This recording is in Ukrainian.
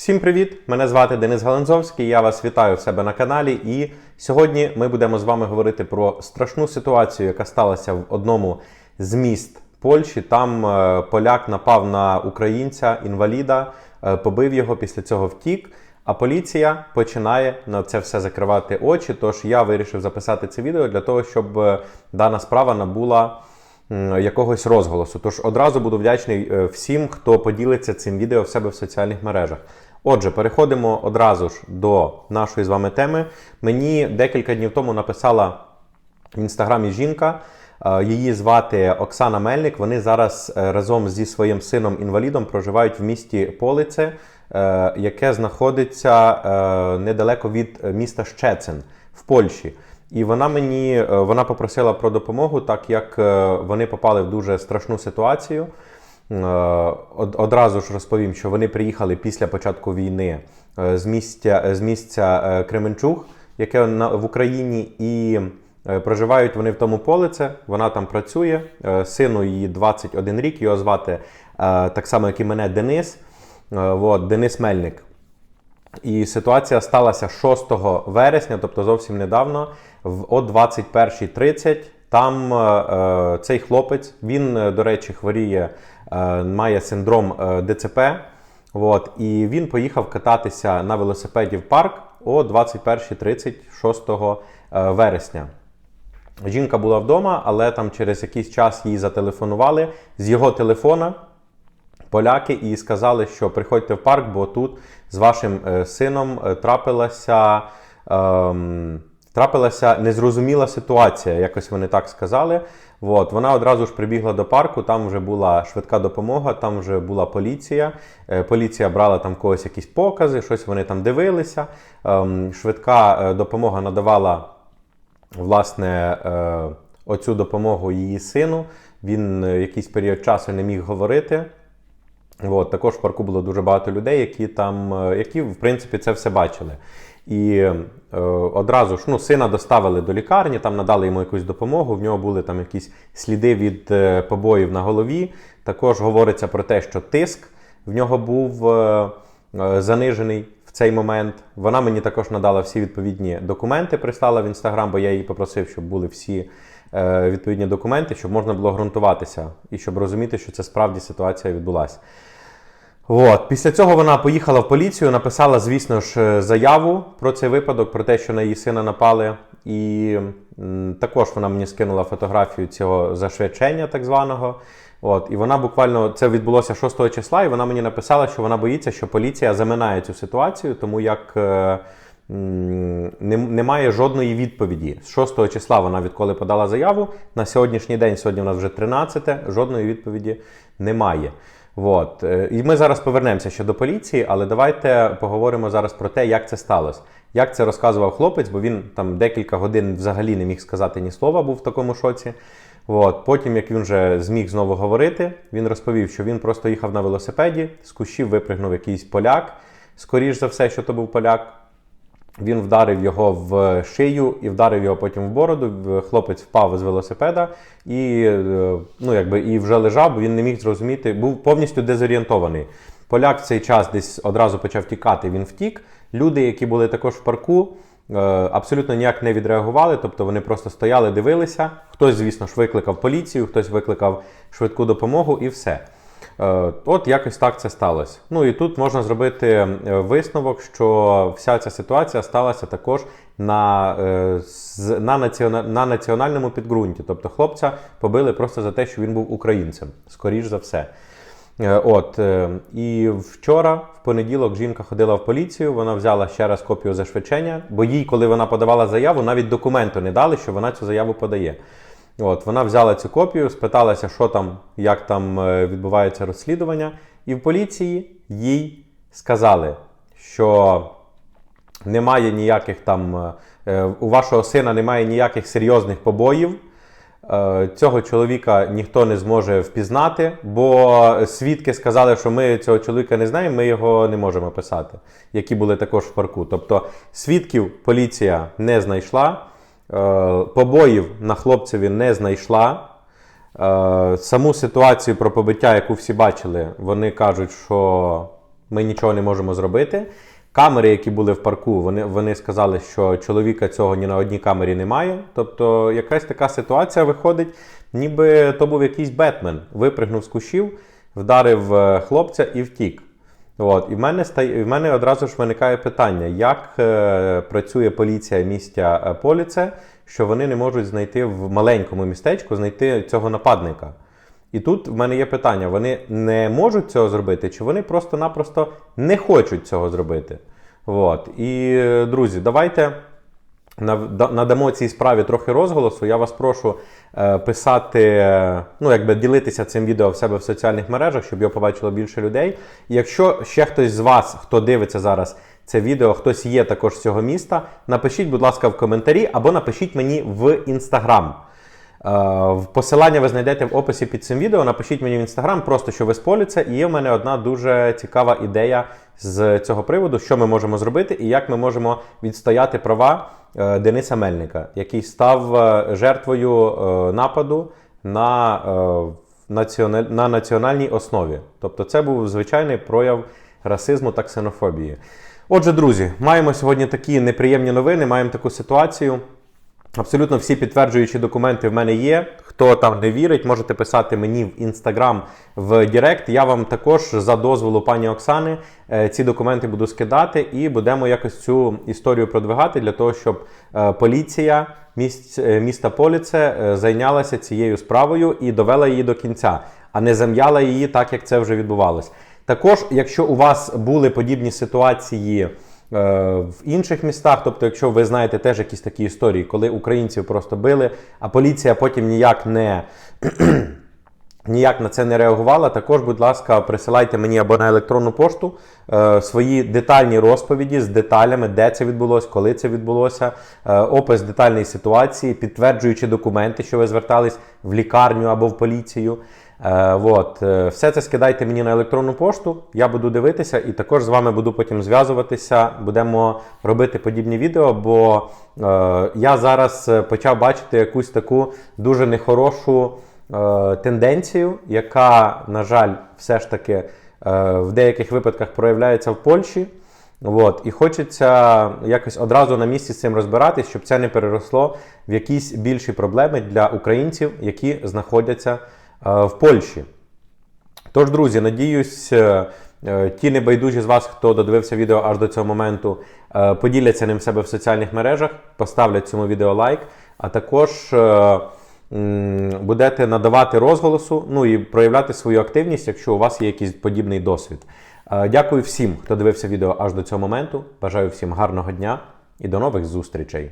Всім привіт! Мене звати Денис Галанзовський. Я вас вітаю в себе на каналі. І сьогодні ми будемо з вами говорити про страшну ситуацію, яка сталася в одному з міст Польщі. Там е, поляк напав на українця, інваліда, е, побив його, після цього втік. А поліція починає на це все закривати очі. Тож я вирішив записати це відео для того, щоб е, дана справа набула якогось розголосу. Тож одразу буду вдячний всім, хто поділиться цим відео в себе в соціальних мережах. Отже, переходимо одразу ж до нашої з вами теми. Мені декілька днів тому написала в інстаграмі жінка. е, Її звати Оксана Мельник. Вони зараз е, разом зі своїм сином-інвалідом проживають в місті Полице, е, яке знаходиться недалеко від міста Щецин в Польщі. І вона мені вона попросила про допомогу, так як вони попали в дуже страшну ситуацію. Е, од- Одразу ж розповім, що вони приїхали після початку війни е, з місця, з місця е, Кременчуг, яке в Україні, і е, проживають вони в тому полице. Вона там працює. Е, Сину її 21 рік, його звати е, так само, як і мене Денис. Е, От, Денис Мельник. І ситуація сталася 6 вересня, тобто зовсім недавно, о 21.30. Там е, е, цей хлопець, він, е, до речі, хворіє, е, має синдром е, ДЦП. От, і він поїхав кататися на велосипеді в парк о 21.30 6 е, вересня. Жінка була вдома, але там через якийсь час їй зателефонували з його телефона поляки і сказали, що приходьте в парк, бо тут з вашим е, сином е, трапилася, ем, трапилася незрозуміла ситуація, якось вони так сказали. От, вона одразу ж прибігла до парку, там вже була швидка допомога, там вже була поліція. Е, Поліція брала там когось якісь покази, щось вони там дивилися. Ем, Швидка е, допомога надавала власне, е, оцю допомогу її сину. Він якийсь період часу не міг говорити. От, також в парку було дуже багато людей, які там, е, які в принципі це все бачили. І е, одразу ж ну, сина доставили до лікарні, там надали йому якусь допомогу. В нього були там якісь сліди від е, побоїв на голові. Також говориться про те, що тиск в нього був е, е, занижений в цей момент. Вона мені також надала всі відповідні документи, прислала в інстаграм, бо я її попросив, щоб були всі е, відповідні документи, щоб можна було ґрунтуватися і щоб розуміти, що це справді ситуація відбулася. От. Після цього вона поїхала в поліцію, написала, звісно ж, е, заяву про цей випадок, про те, що на її сина напали. І також вона мені скинула фотографію цього зашвидчення, так званого. От. І вона буквально це відбулося 6 числа, і вона мені написала, що вона боїться, що поліція заминає цю ситуацію, тому як. е, Немає жодної відповіді. З 6 числа вона відколи подала заяву. На сьогоднішній день, сьогодні у нас вже 13, жодної відповіді немає. От. Е, І ми зараз повернемося ще до поліції, але давайте поговоримо зараз про те, як це сталося. Як це розказував хлопець, бо він там декілька годин взагалі не міг сказати ні слова, був в такому шоці. От. Потім, як він вже зміг знову говорити, він розповів, що він просто їхав на велосипеді, з кущів випригнув якийсь поляк. Скоріш за все, що то був поляк. Він вдарив його в шию і вдарив його потім в бороду. Хлопець впав з велосипеда і, е, ну, якби, і вже лежав, бо він не міг зрозуміти, був повністю дезорієнтований. Поляк в цей час десь одразу почав тікати, він втік. Люди, які були також в парку, е, абсолютно ніяк не відреагували, тобто вони просто стояли, дивилися. Хтось, звісно ж, викликав поліцію, хтось викликав швидку допомогу і все. Е, От якось так це сталося. Ну і тут можна зробити е, висновок, що вся ця ситуація сталася також на, е, на, на національному підґрунті. Тобто хлопця побили просто за те, що він був українцем, скоріш за все. От і вчора, в понеділок, жінка ходила в поліцію. Вона взяла ще раз копію зашвидчення, бо їй, коли вона подавала заяву, навіть документу не дали, що вона цю заяву подає. От, вона взяла цю копію, спиталася, що там, як там е, відбувається розслідування, і в поліції їй сказали, що немає ніяких там, е, е, у вашого сина немає ніяких серйозних побоїв. Цього чоловіка ніхто не зможе впізнати, бо свідки сказали, що ми цього чоловіка не знаємо, ми його не можемо писати, які були також в парку. Тобто свідків поліція не знайшла, побоїв на хлопцеві не знайшла. Е, Саму ситуацію про побиття, яку всі бачили, вони кажуть, що ми нічого не можемо зробити. Камери, які були в парку, вони, вони сказали, що чоловіка цього ні на одній камері немає. Тобто якась така ситуація виходить, ніби то був якийсь Бетмен. Випригнув з кущів, вдарив е, хлопця і втік. От. І в мене, стає, в мене одразу ж виникає питання, як е, працює поліція містя е, Поліце, що вони не можуть знайти в маленькому містечку знайти цього нападника. І тут в мене є питання: вони не можуть цього зробити, чи вони просто-напросто не хочуть цього зробити? От. І, е, друзі, давайте надамо цій справі трохи розголосу. Я вас прошу е, писати, е, ну якби ділитися цим відео в себе в соціальних мережах, щоб його побачило більше людей. І якщо ще хтось з вас, хто дивиться зараз це відео, хтось є також з цього міста, напишіть, будь ласка, в коментарі або напишіть мені в інстаграм. Е, Посилання ви знайдете в описі під цим відео. Напишіть мені в інстаграм, просто що ви з. І є в мене одна дуже цікава ідея з цього приводу, що ми можемо зробити і як ми можемо відстояти права Дениса Мельника, який став е, жертвою е, нападу на, е, на національній основі. Тобто, це був звичайний прояв расизму та ксенофобії. Отже, друзі, маємо сьогодні такі неприємні новини, маємо таку ситуацію. Абсолютно всі підтверджуючі документи в мене є. Хто там не вірить, можете писати мені в інстаграм в Директ. Я вам також за дозволу пані Оксани е, ці документи буду скидати і будемо якось цю історію продвигати для того, щоб е, поліція е, міста Поліце зайнялася цією справою і довела її до кінця, а не зам'яла її так, як це вже відбувалось. Також, якщо у вас були подібні ситуації. Е, в інших містах, тобто, якщо ви знаєте теж якісь такі історії, коли українців просто били, а поліція потім ніяк не. Ніяк на це не реагувала. Також, будь ласка, присилайте мені або на електронну пошту е, свої детальні розповіді з деталями, де це відбулося, коли це відбулося, е, опис детальної ситуації, підтверджуючи документи, що ви звертались в лікарню або в поліцію. Е, от. е, Все це скидайте мені на електронну пошту, я буду дивитися і також з вами буду потім зв'язуватися. Будемо робити подібні відео, бо е, я зараз е, почав бачити якусь таку дуже нехорошу е, тенденцію, яка, на жаль, все ж таки е, в деяких випадках проявляється в Польщі. От, і хочеться якось одразу на місці з цим розбиратись, щоб це не переросло в якісь більші проблеми для українців, які знаходяться в Польщі. Тож, друзі, надіюсь, е, е, ті небайдужі з вас, хто додивився відео аж до цього моменту, е, поділяться ним в себе в соціальних мережах, поставлять цьому відео лайк, а також е, будете надавати розголосу, ну і проявляти свою активність, якщо у вас є якийсь подібний досвід. Е, Дякую всім, хто дивився відео аж до цього моменту. Бажаю всім гарного дня і до нових зустрічей.